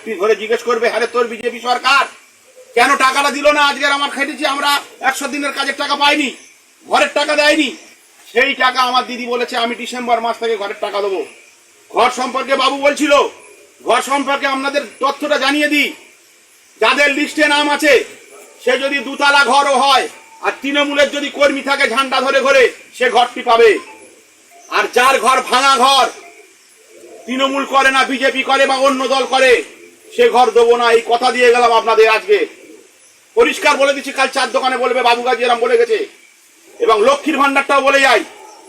চাকরি ধরে জিজ্ঞেস করবে হ্যাঁ তোর বিজেপি সরকার? কেন টাকাটা দিল না? আজকের আমার খেটেছি, আমরা একশো দিনের কাজের টাকা পাইনি, ঘরের টাকা দেয়নি। সেই টাকা আমার দিদি বলেছে, আমি ডিসেম্বর মাস থেকে ঘরের টাকা দেবো। ঘর সম্পর্কে বাবু বলছিল, ঘর সম্পর্কে আপনাদের তথ্যটা জানিয়ে দিই। যাদের লিস্টে নাম আছে, সে যদি দুতলা ঘরও হয়, আর তৃণমূলের যদি কর্মী থাকে ঝান্ডা ধরে ঘরে, সে ঘরটি পাবে। আর যার ঘর ভাঙা ঘর, তৃণমূল করে না, বিজেপি করে বা অন্য দল করে সে ঘর দেবো না, এই কথা দিয়ে গেলাম আপনাদের আজকে। পরিষ্কার বলে দিচ্ছি, কাল চার দোকানে বলবে বাবু গাজী এরম বলে গেছে। এবং লক্ষ্মীর ভান্ডারটাও বলে যাই।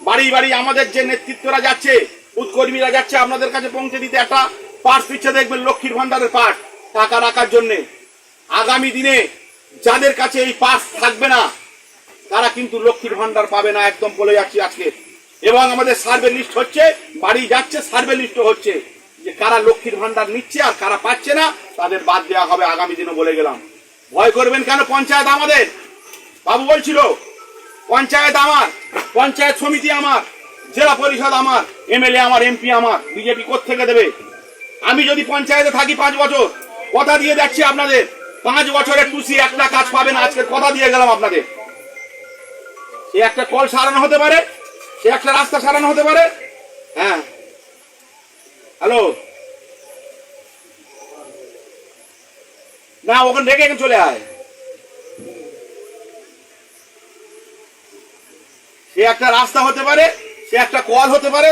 বাড়ি বাড়ি আমাদের যে নেতৃত্বরা যাচ্ছে, উৎকর্মীরা যাচ্ছে, আপনাদের কাছে পৌঁছে দিতে একটা পার্ট পিছিয়ে দেখবেন লক্ষ্মীর ভান্ডারের পার্ট টাকা রাখার জন্যে। আগামী দিনে যাদের কাছে এই পাস থাকবে না, তারা কিন্তু লক্ষ্মীর ভান্ডার পাবে না, একদম বলে যাচ্ছি আজকে। এবং আমাদের সার্ভে লিস্ট হচ্ছে, বাড়ি যাচ্ছে, সার্ভে লিস্ট হচ্ছে। যে কারা লক্ষ্মীর ভান্ডার নিচ্ছে আর কারা পাচ্ছে না, তাদের বাদ দেওয়া হবে আগামী দিনে বলে গেলাম। ভয় করবেন কেন পঞ্চায়েত আমাদের? বাবু বলছিল, পঞ্চায়েত আমার, পঞ্চায়েত সমিতি আমার, জেলা পরিষদ আমার, এমএলএ আমার, এমপি আমার, বিজেপি থেকে দেবে? আমি যদি পঞ্চায়েতে থাকি পাঁচ বছর, কথা দিয়ে যাচ্ছি আপনাদের। পাঁচ বছরের টুসি একটা কাজ পাবেন, আজকে কথা দিয়ে গেলাম আপনাদের। সে একটা কল সারানো হতে পারে, সে একটা রাস্তা সারানো হতে পারে হ্যাঁ। হ্যালো। না, ওখানে রেখে চলে আয়। সে একটা রাস্তা হতে পারে, সে একটা কল হতে পারে।